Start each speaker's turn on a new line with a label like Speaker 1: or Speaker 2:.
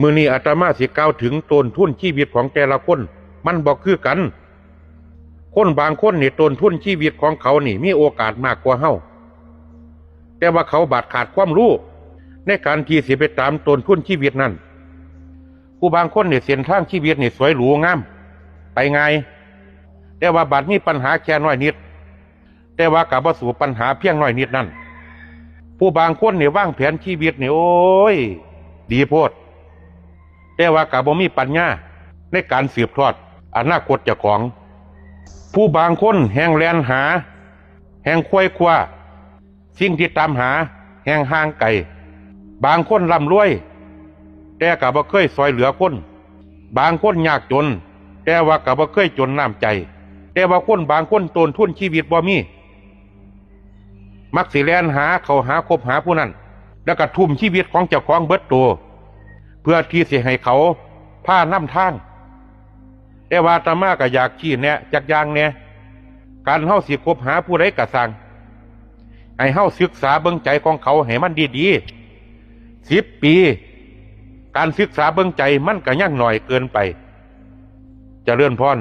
Speaker 1: มือนี้อาตมาสิกล่าวถึงต้นทุนชีวิตของแต่ละคน มันบอกคือกัน คนบางคนนี่ต้นทุนชีวิตของเขานี่มีโอกาสมากกว่าเฮาแต่ว่าเขาบาดขาดความรู้ในการที่สิไปตามต้นทุนชีวิตนั้นผู้บางคนเนี่ยเส้นทางชีวิตนี่สวยหรูงาม ไปไงแต่ว่าบัดมีปัญหาแค่น้อยนิด แต่ว่ากับว่าสู่ปัญหาเพียงน้อยนิดนั่นผู้บางคนเนี่ยว่างแผนชีวิตเนี่ยโอ้ย ดีโพด แต่ว่ากับบ่มีปัญญาในการสืบทอดอนาคตเจ้าของ ผู้บางคนแห่งแลนหา แห่งควยคว้าสิ่งที่ตามหา แห่งห่างไกลบางคนร่ำรวย แต่กับบ่เคยซอยเหลือคน บางคนยากจน แต่ว่ากับบ่เคยจนน้ำใจ แต่ว่าคนบางคนตนทุนชีวิตบ่มีมักสิแลนหาเขาหาคบหาผู้นั้น แล้วก็ทุ่มชีวิตของเจ้าของเบิดตัว เพื่อที่สิให้เขาผ้าน้ำทาง แต่ว่าตาตมาก็อยากชี้เนี่ยจากยางเนี่ยการเฮาสิคบหาผู้ใดก็สั่งให้เฮาศึกษาเบื้องใจของเขาให้มันดีๆสิบปี การศึกษาเบื้องใจมันก็ยังหน่อยเกินไปจะเลื่อนพร